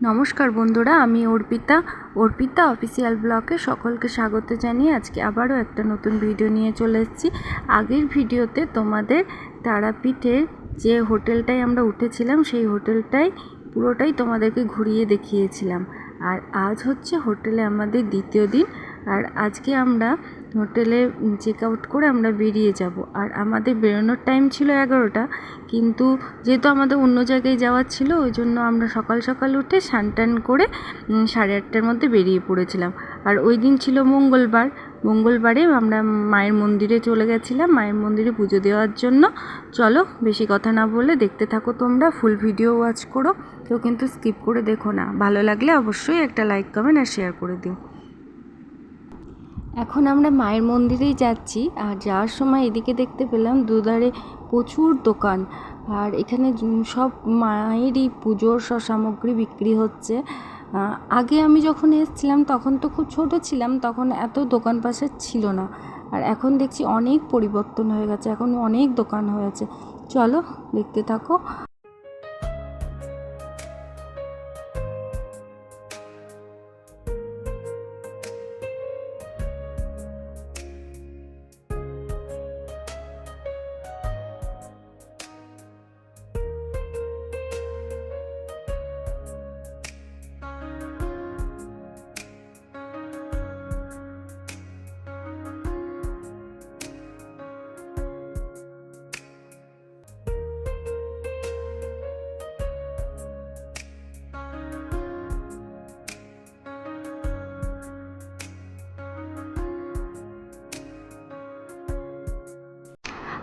নমস্কার বন্ধুরা, আমি অর্পিতা। অর্পিতা অফিসিয়াল ব্লকে সকলকে স্বাগত জানিয়ে আজকে আবারও একটা নতুন ভিডিও নিয়ে চলে এসেছি। আগের ভিডিওতে তোমাদের তারাপীঠের যে হোটেলটায় আমরা উঠেছিলাম, সেই হোটেলটাই পুরোটাই তোমাদেরকে ঘুরিয়ে দেখিয়েছিলাম। আর আজ হচ্ছে হোটেলে আমাদের দ্বিতীয় দিন। আর আজকে আমরা হোটেলে চেক আউট করে আমরা বেরিয়ে যাব। আর আমাদের বেরোনোর টাইম ছিল এগারোটা, কিন্তু যেহেতু আমাদের অন্য জায়গায় যাওয়ার ছিল, ওই জন্য আমরা সকাল সকাল উঠে টান করে সাড়ে আটটার মধ্যে বেরিয়ে পড়েছিলাম। আর ওই দিন ছিল মঙ্গলবার। মঙ্গলবারে আমরা মায়ের মন্দিরে চলে গেছিলাম। মায়ের মন্দিরে পুজো দেওয়ার জন্য। চলো, বেশি কথা না বলে দেখতে থাকো তোমরা ফুল ভিডিও ওয়াচ করো। কেউ কিন্তু স্কিপ করে দেখো না। ভালো লাগলে অবশ্যই একটা লাইক কমেন্ট আর শেয়ার করে দিও। এখন আমরা মায়ের মন্দিরেই যাচ্ছি। আর যাওয়ার সময় এদিকে দেখতে পেলাম দুধারে প্রচুর দোকান। আর এখানে সব মায়েরই পুজোর সব সামগ্রী বিক্রি হচ্ছে। আগে আমি যখন এসেছিলাম তখন তো খুব ছোট ছিলাম, তখন এত দোকান পাশে ছিল না। আর এখন দেখছি অনেক পরিবর্তন হয়ে গেছে, এখন অনেক দোকান হয়েছে। চলো দেখতে থাকো।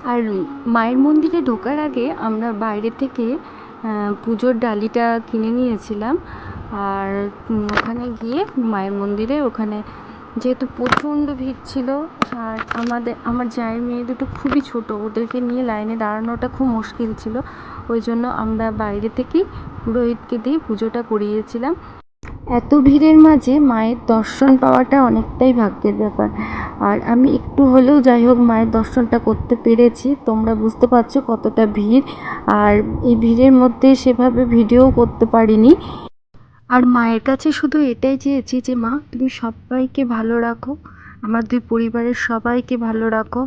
আর মায়ের মন্দিরে ঢোকার আগে আমরা বাইরে থেকে পুজোর ডালিটা কিনে নিয়েছিলাম। আর ওখানে গিয়ে মায়ের মন্দিরে ওখানে যেহেতু প্রচণ্ড ভিড় ছিল, আর আমাদের, আমার জায়ের মেয়ে দুটো খুবই ছোট, ওদেরকে নিয়ে লাইনে দাঁড়ানোটা খুব মুশকিল ছিল। ওই জন্য আমরা বাইরে থেকেই পুরোহিতকে দিয়ে পুজোটা করিয়েছিলাম। এত ভিড়ের মাঝে মায়ের দর্শন পাওয়াটা অনেকটাই ভাগ্যের ব্যাপার। আর আমি একটু হলেও যাই হোক, মায়ের দর্শনটা করতে পেরেছি। তোমরা বুঝতে পারছ কতটা ভিড়। আর এই ভিড়ের মধ্যে সেভাবে ভিডিও করতে পারিনি। আর মায়ের কাছে শুধু এটাই চেয়েছি যে, মা, তুমি সবাইকে ভালো রাখো। আমার দুই পরিবারের সবাইকে ভালো রাখো।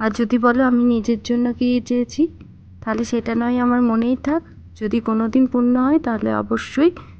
আর যদি বলো আমি নিজের জন্য কি চেয়েছি, তাহলে সেটা নয়, আমার মনেই থাক। যদি কোনো দিন পূর্ণ হয়, তাহলে অবশ্যই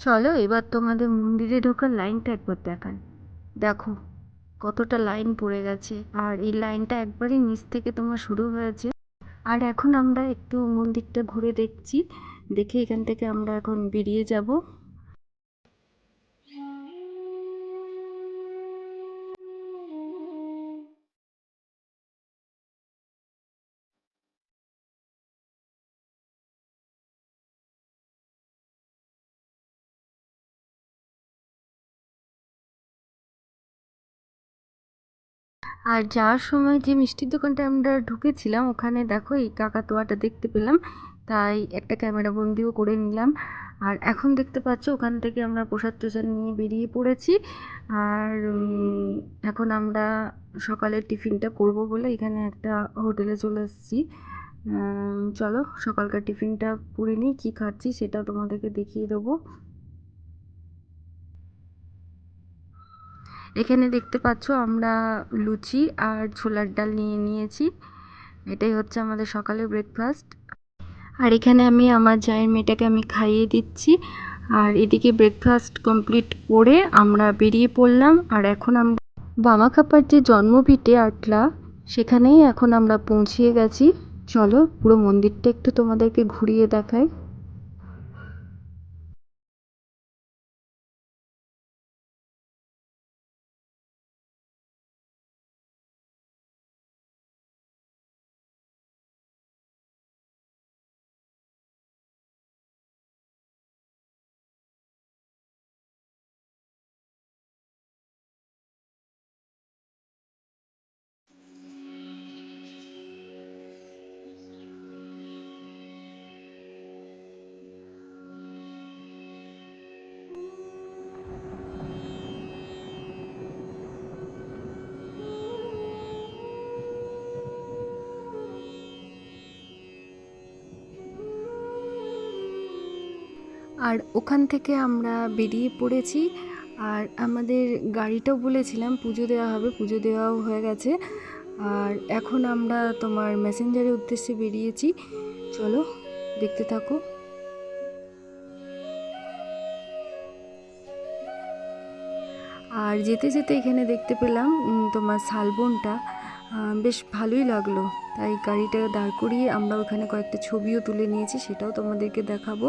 চলো এবার তোমাদের মন্দিরে ঢোকার লাইনটা একবার দেখান। দেখো, কতটা লাইন পড়ে গেছে। আর এই লাইনটা একবারই নিচ থেকে তোমার শুরু হয়েছে। আর এখন আমরা একটু মন্দিরটা ঘুরে দেখছি। দেখে এখান থেকে আমরা এখন বেরিয়ে যাব। আর যাওয়ার সময় যে মিষ্টির দোকানটা আমরা ঢুকেছিলাম, ওখানে দেখো এই কাকাতুয়াটা দেখতে পেলাম। তাই একটা ক্যামেরা বন্দিও করে নিলাম। আর এখন দেখতে পাচ্ছ, ওখান থেকে আমরা প্রসাদ টসাদ নিয়ে বেরিয়ে পড়েছি। আর এখন আমরা সকালের টিফিনটা করব বলে এখানে একটা হোটেলে চলে এসেছি। চলো সকালকার টিফিনটা করে নিই, কী খাচ্ছি সেটা তোমাদেরকে দেখিয়ে দেবো। এখানে দেখতে পাচ্ছ আমরা লুচি আর ছোলার ডাল নিয়ে নিয়েছি। এটাই হচ্ছে আমাদের সকালের ব্রেকফাস্ট আর এখানে আমি আমার জায়ের মেয়েটাকে আমি খাইয়ে দিচ্ছি। আর এদিকে ব্রেকফাস্ট কমপ্লিট করে আমরা বেরিয়ে পড়লাম। আর এখন আমরা বামাখাপার যে জন্মভিটে আটলা, সেখানেই এখন আমরা পৌঁছিয়ে গেছি। চলো পুরো মন্দিরটা একটু তোমাদেরকে ঘুরিয়ে দেখাই। আর ওখান থেকে আমরা বেরিয়ে পড়েছি। আর আমাদের গাড়িটাও বলেছিলাম, পুজো দেওয়া হবে, পুজো দেওয়াও হয়ে গেছে। আর এখন আমরা তোমার মেসেঞ্জারের উদ্দেশ্যে বেরিয়েছি। চলো, দেখতে থাকো। আর যেতে যেতে এখানে দেখতে পেলাম তোমার শালবনটা বেশ ভালোই লাগল। তাই গাড়িটা দাঁড় করিয়ে আমরা ওখানে কয়েকটা ছবিও তুলে নিয়েছি, সেটাও তোমাদেরকে দেখাবো।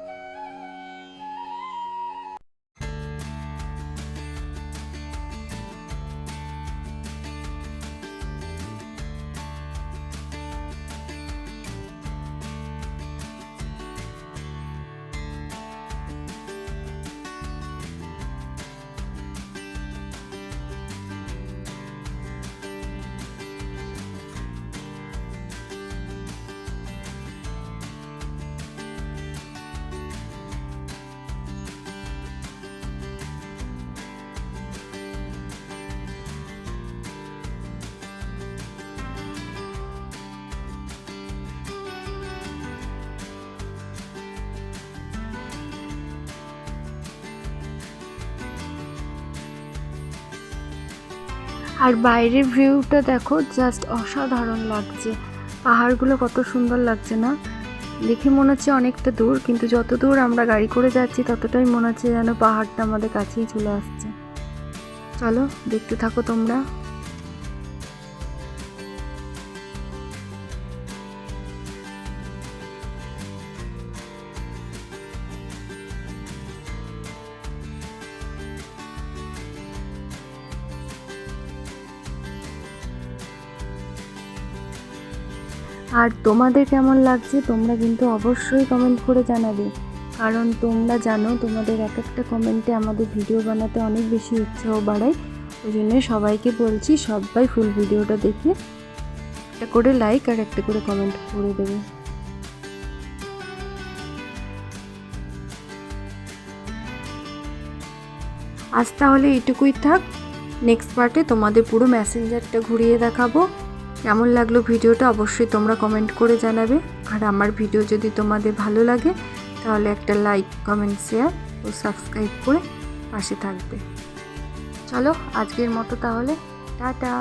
আর বাইরের ভিউটা দেখো জাস্ট অসাধারণ লাগছে। পাহাড়গুলো কত সুন্দর লাগছে না? দেখে মনে হচ্ছে অনেকটা দূর, কিন্তু যত দূর আমরা গাড়ি করে যাচ্ছি, ততটাই মনে হচ্ছে যেন পাহাড়টা আমাদের কাছেই চলে আসছে। চলো, দেখতে থাকো তোমরা। আর তোমাদের কেমন লাগছে, তোমরা কিন্তু অবশ্যই কমেন্ট করে জানাবে। কারণ তোমরা জানো, তোমাদের এক একটা কমেন্টে আমাদের ভিডিও বানাতে অনেক বেশি উৎসাহ বাড়ায়। ওই জন্য সবাইকে বলছি, সবাই ফুল ভিডিওটা দেখে একটা করে লাইক আর একটা করে কমেন্ট করে দেবে। আজ তাহলে এইটুকুই থাক। নেক্সট পার্টে তোমাদের পুরো মেসেঞ্জারটা ঘুরিয়ে দেখাবো। কেমন লাগল ভিডিওটা অবশ্যই তোমরা কমেন্ট করে জানাবে। আর আমার ভিডিও যদি তোমাদের ভালো লাগে, তাহলে একটা লাইক কমেন্ট শেয়ার ও সাবস্ক্রাইব করে পাশে থাকবে। চলো, আজকের মতো তাহলে। টাটা!